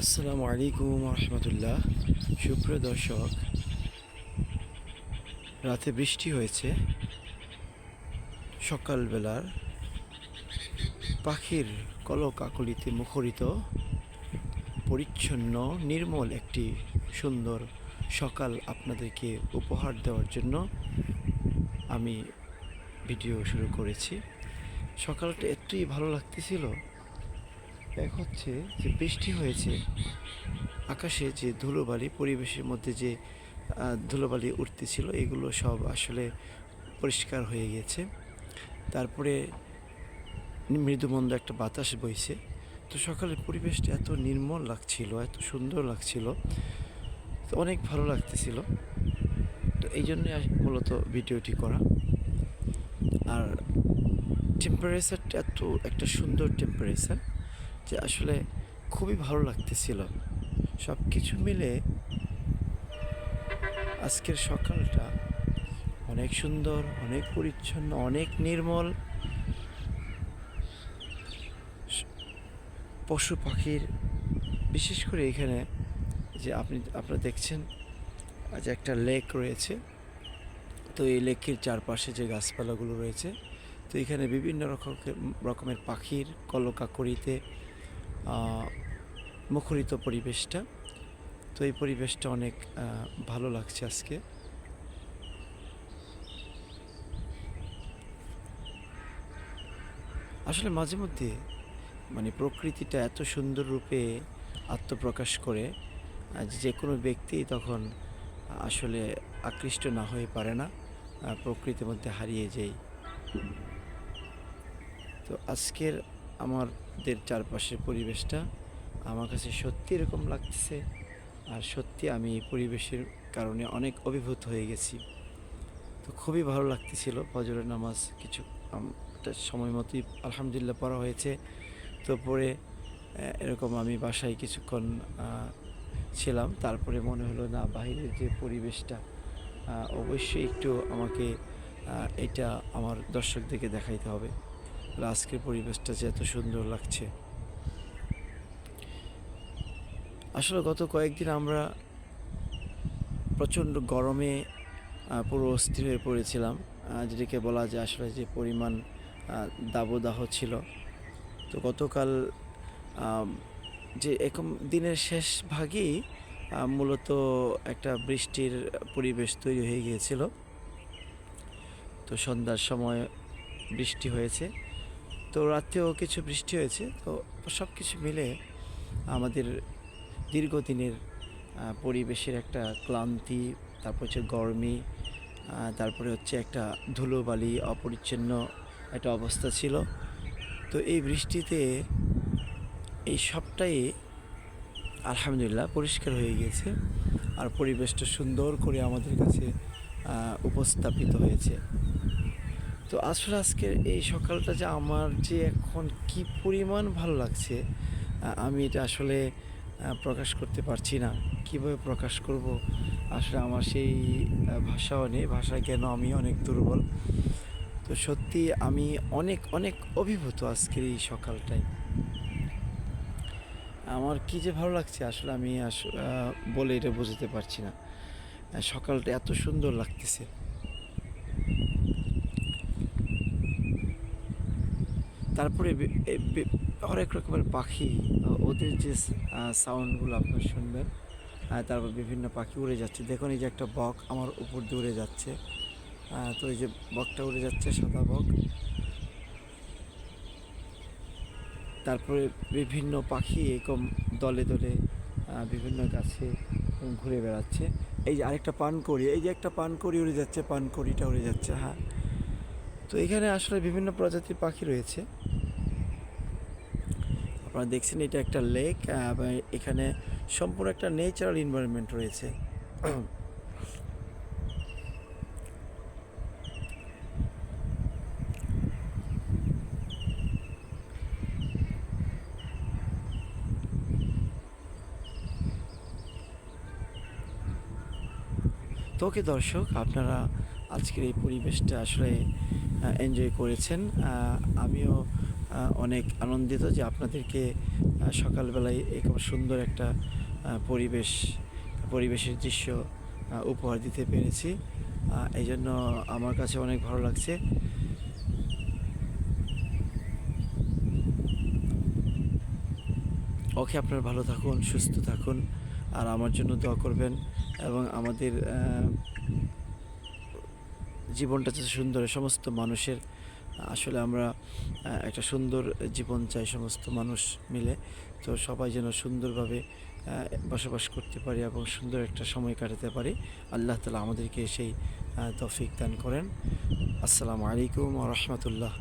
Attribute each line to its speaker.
Speaker 1: আসসালামু আলাইকুম রহমতুল্লাহ সুপ্রিয় দর্শক, রাতে বৃষ্টি হয়েছে। সকালবেলার পাখির কলকাকলিতে মুখরিত, পরিচ্ছন্ন, নির্মল একটি সুন্দর সকাল আপনাদেরকে উপহার দেওয়ার জন্য আমি ভিডিও শুরু করেছি। সকালটা এতই ভালো লাগতেছিল এক হচ্ছে যে বৃষ্টি হয়েছে, আকাশে যে ধুলোবালি, পরিবেশের মধ্যে যে ধুলোবালি উঠতেছিল, এগুলো সব আসলে পরিষ্কার হয়ে গেছে। তারপরে মৃদুমন্দ একটা বাতাস বইছে। তো সকালের পরিবেশটা এত নির্মল লাগছিল, এত সুন্দর লাগছিল, তো অনেক ভালো লাগতেছিল। তো এই জন্যে মূলত ভিডিওটি করা। আর টেম্পারেচারটা এত, একটা সুন্দর টেম্পারেচার যে আসলে খুবই ভালো লাগতেছিল। সব কিছু মিলে আজকের সকালটা অনেক সুন্দর অনেক পরিচ্ছন্ন অনেক নির্মল। পশু পাখির বিশেষ করে এখানে যে আপনি আপনারা দেখছেন যে একটা লেক রয়েছে। তো এই লেকের চারপাশে যে গাছপালাগুলো রয়েছে তো এখানে বিভিন্ন রকম রকমের পাখির কলকাকরিতে আহ, মুখরিত পরিবেশটা। তো এই পরিবেশটা অনেক ভালো লাগছে আজকে। আসলে মাঝে মধ্যে মানে প্রকৃতিটা এত সুন্দর রূপে আত্মপ্রকাশ করে যে কোনো ব্যক্তি তখন আসলে আকৃষ্ট না হয়ে পারে না প্রকৃতির মধ্যে হারিয়ে যায় তো আজকের আমাদের চারপাশের পরিবেশটা আমার কাছে সত্যি এরকম লাগতেছে আর সত্যি আমি এই পরিবেশের কারণে অনেক অভিভূত হয়ে গেছি। তো খুবই ভালো লাগতেছিল ফজরের নামাজ কিছু সময় মতোই আলহামদুলিল্লাহ পড়া হয়েছে। তো পরে এরকম আমি বাসায় কিছুক্ষণ ছিলাম। তারপরে মনে হলো না বাইরের যে পরিবেশটা অবশ্যই একটু আমাকে এটা আমার দর্শকদেরকে দেখাইতে হবে। তাহলে আজকের পরিবেশটা যে এত সুন্দর লাগছে। আসলে গত কয়েকদিন আমরা প্রচণ্ড গরমে পুরো অস্থির হয়ে পড়েছিলাম। যেটাকে বলা যায় আসলে যে পরিমাণ দাবদাহ ছিল। তো গতকাল যে এরকম দিনের শেষ ভাগেই মূলত একটা বৃষ্টির পরিবেশ তৈরি হয়ে গিয়েছিল। তো সন্ধ্যার সময় বৃষ্টি হয়েছে। তো রাত্রেও কিছু বৃষ্টি হয়েছে, তো সব কিছু মিলে আমাদের দীর্ঘদিনের পরিবেশের একটা ক্লান্তি, তারপর হচ্ছে গরমি তারপরে হচ্ছে একটা ধুলোবালি, অপরিচ্ছন্ন একটা অবস্থা ছিল। তো এই বৃষ্টিতে এই সবটাই আলহামদুলিল্লাহ পরিষ্কার হয়ে গিয়েছে আর পরিবেশটা সুন্দর করে আমাদের কাছে উপস্থাপিত হয়েছে। তো আসলে আজকের এই সকালটা যে আমার যে এখন কি পরিমাণ ভালো লাগছে আমি এটা আসলে প্রকাশ করতে পারছি না। কীভাবে প্রকাশ করব? আসলে আমার সেই ভাষাও নেই। ভাষা জ্ঞান আমি অনেক দুর্বল। তো সত্যি আমি অনেক অনেক অভিভূত আজকের এই সকালটায়। আমার কি যে ভালো লাগছে আসলে আমি বলে এটা বুঝতে পারছি না। সকালটা এত সুন্দর লাগতেছে। তারপরে হরেক রকমের পাখি ওদের যে সাউন্ডগুলো আপনার শুনবেন তারপর বিভিন্ন পাখি উড়ে যাচ্ছে। দেখুন এই যে একটা বক আমার উপর দিয়ে উড়ে যাচ্ছে। তো এই যে বকটা উড়ে যাচ্ছে, সাদা বক। তারপরে বিভিন্ন পাখি এরকম দলে দলে বিভিন্ন গাছে ঘুরে বেড়াচ্ছে। এই যে আরেকটা পানকড়ি, এই যে একটা পানকড়ি উড়ে যাচ্ছে, পানকড়িটা উড়ে যাচ্ছে হ্যাঁ। তো এখানে আসলে বিভিন্ন প্রজাতির পাখি রয়েছে। আপনারা দেখছেন এটা একটা লেক এখানে সম্পূর্ণ একটা নেচারাল এনভায়রনমেন্ট রয়েছে। তোকে দর্শক, আপনারা আজকের এই পরিবেশটা আসলে এনজয় করেছেন। আমিও অনেক আনন্দিত যে আপনাদেরকে সকালবেলায় এরকম সুন্দর একটা পরিবেশ, পরিবেশের দৃশ্য উপহার দিতে পেরেছি। এই জন্য আমার কাছে অনেক ভালো লাগছে। ওকে, আপনারা ভালো থাকুন, সুস্থ থাকুন, আর আমার জন্য দোয়া করবেন এবং আমাদের জীবনটা যাতে সুন্দর সমস্ত মানুষের, আসলে আমরা একটা সুন্দর জীবন চাই সমস্ত মানুষ মিলে। তো সবাই যেন সুন্দরভাবে বসবাস করতে পারি এবং সুন্দর একটা সময় কাটাতে পারি। আল্লাহ তালা আমাদেরকে সেই তফিক দান করেন। আসসালামু আলাইকুম রহমতুল্লাহ।